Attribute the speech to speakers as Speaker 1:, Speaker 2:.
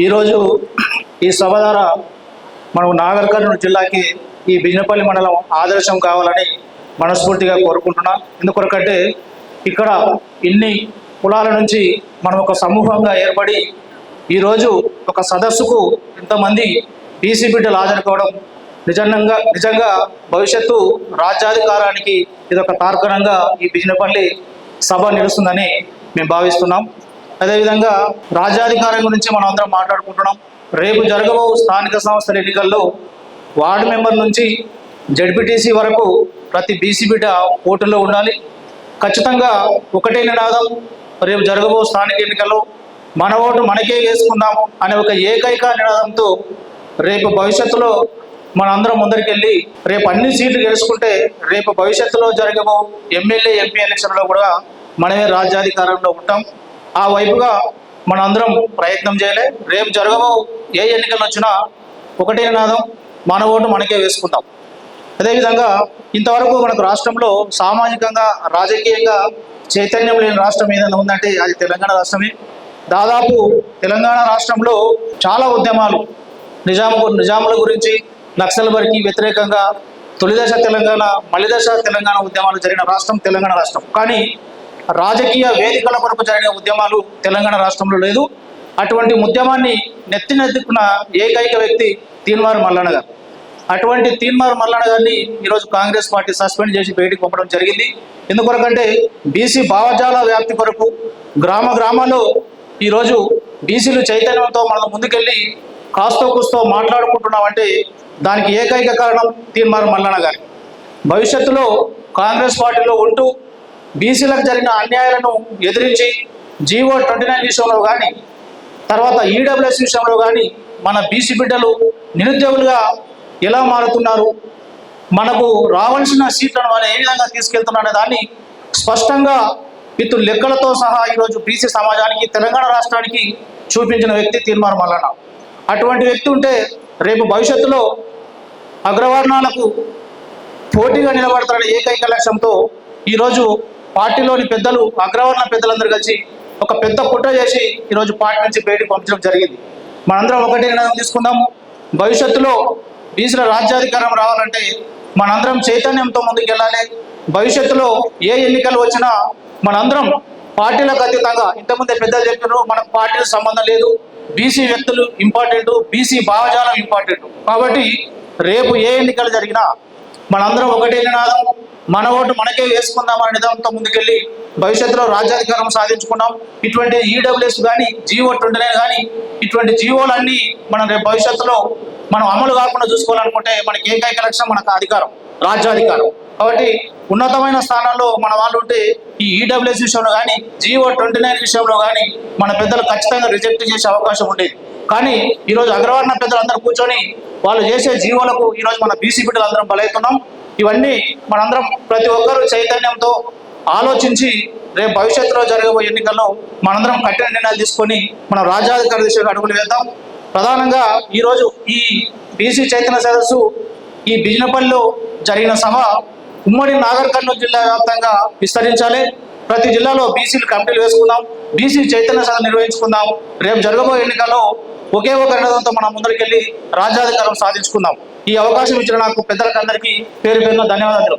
Speaker 1: ఈరోజు ఈ సభ ద్వారా మనకు నాగర్ కర్నూలు జిల్లాకి ఈ బిజినపల్లి మండలం ఆదర్శం కావాలని మనస్ఫూర్తిగా కోరుకుంటున్నాం. ఎందుకొరకంటే ఇక్కడ ఇన్ని కులాల నుంచి మనం ఒక సమూహంగా ఏర్పడి ఈరోజు ఒక సదస్సుకు ఇంతమంది బీసీ బిడ్డలు హాజరుకోవడం నిజంగా నిజంగా భవిష్యత్తు రాజ్యాధికారానికి ఇదొక తార్కణంగా ఈ బిజినపల్లి సభ నిలుస్తుందని మేము భావిస్తున్నాం. అదేవిధంగా రాజ్యాధికారం గురించి మనం అందరం మాట్లాడుకుంటున్నాం. రేపు జరగబో స్థానిక సంస్థల ఎన్నికల్లో వార్డు మెంబర్ నుంచి జడ్పీటీసీ వరకు ప్రతి బీసీ బిడ్డ పోటీలో ఉండాలి. ఖచ్చితంగా ఒకటే నినాదం రేపు జరగబో స్థానిక ఎన్నికల్లో మన ఓటు మనకే వేసుకుందాం అనే ఒక ఏకైక నినాదంతో రేపు భవిష్యత్తులో మనందరం ముందరికెళ్ళి రేపు అన్ని సీట్లు గెలుచుకుంటే రేపు భవిష్యత్తులో జరగబో ఎమ్మెల్యే ఎంపీ ఎలక్షన్లో కూడా మనమే రాజ్యాధికారంలో ఉంటాం. ఆ వైపుగా మనందరం ప్రయత్నం చేయలే. రేపు జరగబో ఏ ఎన్నికలు వచ్చినా ఒకటే నినాదం మన ఓటు మనకే వేసుకుందాం. అదేవిధంగా ఇంతవరకు మనకు రాష్ట్రంలో సామాజికంగా రాజకీయంగా చైతన్యం లేని రాష్ట్రం ఏదైనా ఉందంటే అది తెలంగాణ రాష్ట్రమే. దాదాపు తెలంగాణ రాష్ట్రంలో చాలా ఉద్యమాలు నిజాం నిజాముల గురించి నక్సల్ వారికి వ్యతిరేకంగా తొలిదశ తెలంగాణ మలిదశ తెలంగాణ ఉద్యమాలు జరిగిన రాష్ట్రం తెలంగాణ రాష్ట్రం. కానీ రాజకీయ వేదికల కొరకు జరిగిన ఉద్యమాలు తెలంగాణ రాష్ట్రంలో లేదు. అటువంటి ఉద్యమాన్ని నెత్తినెత్తుకున్న ఏకైక వ్యక్తి తీన్మార్ మల్లన్న గారు. అటువంటి తీన్మార్ మల్లన్న గారిని ఈరోజు కాంగ్రెస్ పార్టీ సస్పెండ్ చేసి బయటికి పంపడం జరిగింది. ఎందుకొరకంటే బీసీ భావజాల వ్యాప్తి కొరకు గ్రామ గ్రామాల్లో ఈరోజు బీసీలు చైతన్యంతో మనం ముందుకెళ్ళి కాస్తో కూస్తో మాట్లాడుకుంటున్నామంటే దానికి ఏకైక కారణం తీన్మార్ మల్లన్న గారి. భవిష్యత్తులో కాంగ్రెస్ పార్టీలో ఉంటూ బీసీలకు జరిగిన అన్యాయాలను ఎదిరించి జీవో ట్వంటీ నైన్ విషయంలో కానీ తర్వాత ఈడబ్ల్యూఎస్ విషయంలో కానీ మన బీసీ బిడ్డలు నిరుద్యోగులుగా ఎలా మారుతున్నారు మనకు రావాల్సిన సీట్లను మనం ఏ విధంగా తీసుకెళ్తున్నారనే దాన్ని స్పష్టంగా విత్ లెక్కలతో సహా ఈరోజు బీసీ సమాజానికి తెలంగాణ రాష్ట్రానికి చూపించిన వ్యక్తి తీర్మానం మల్లన్న అటువంటి వ్యక్తి ఉంటే రేపు భవిష్యత్తులో అగ్రవర్ణాలకు పోటీగా నిలబడతారనే ఏకైక లక్ష్యంతో ఈరోజు పార్టీలోని పెద్దలు అగ్రవర్ణ పెద్దలందరూ కలిసి ఒక పెద్ద కుట్ర చేసి ఈరోజు పార్టీ నుంచి బయటకు పంపించడం జరిగింది. మనందరం ఒకటే నిర్ణయం తీసుకుందాము భవిష్యత్తులో బీసీల రాజ్యాధికారం రావాలంటే మనందరం చైతన్యంతో ముందుకెళ్ళాలి. భవిష్యత్తులో ఏ ఎన్నికలు వచ్చినా మనందరం పార్టీలకు అతీతంగా ఇంతకుముందే పెద్దలు చెప్పినారు మనకు పార్టీలకు సంబంధం లేదు. బీసీ వ్యక్తులు ఇంపార్టెంట్ బీసీ భావజాలం ఇంపార్టెంట్ కాబట్టి రేపు ఏ ఎన్నికలు జరిగినా మనందరం ఒకటే నినాదం. మన ఓటు మనకే వేసుకుందాం అనే నిదానంతో ముందుకెళ్ళి భవిష్యత్తులో రాజ్యాధికారం సాధించుకున్నాం. ఇటువంటి ఈడబ్ల్యూఎస్ కానీ జియో ట్వంటీ నైన్ కానీ ఇటువంటి జియోలన్నీ మనం రేపు భవిష్యత్తులో మనం అమలు కాకుండా చూసుకోవాలనుకుంటే మనకి ఏకైక లక్ష్యం మనకు అధికారం రాజ్యాధికారం. కాబట్టి ఉన్నతమైన స్థానాల్లో మన వాళ్ళు ఉంటే ఈ ఈడబ్ల్యూఎస్ విషయంలో కానీ జియో ట్వంటీ నైన్ విషయంలో కానీ మన పెద్దలు ఖచ్చితంగా రిజెక్ట్ చేసే అవకాశం ఉండేది. కానీ ఈరోజు అగ్రవర్ణ పెద్దలు అందరూ కూర్చొని వాళ్ళు చేసే జీవోలకు ఈరోజు మన బీసీ బిడ్డలు అందరం బలవుతున్నాం ఇవన్నీ మనందరం ప్రతి ఒక్కరూ చైతన్యంతో ఆలోచించి రేపు భవిష్యత్తులో జరగబోయే ఎన్నికల్లో మనందరం కఠిన నిర్ణయాలు తీసుకొని మనం రాజ్యాధికార దిశగా అడుగులు వేద్దాం. ప్రధానంగా ఈరోజు ఈ బీసీ చైతన్య సదస్సు ఈ బిజినపల్లిలో జరిగిన సభ ఉమ్మడి నాగర్ కర్నూలు జిల్లా వ్యాప్తంగా విస్తరించాలి. ప్రతి జిల్లాలో బీసీలు కమిటీలు వేసుకుందాం. బీసీ చైతన్య సభ నిర్వహించుకుందాం. రేపు జరగబోయే ఎన్నికల్లో ఒకే ఒక నినాదంతో మనం ముందరికెళ్ళి రాజ్యాధికారం సాధించుకుందాం. ఈ అవకాశం ఇచ్చిన నాకు పెద్దలకు అందరికీ పేరు పేరున ధన్యవాదాలు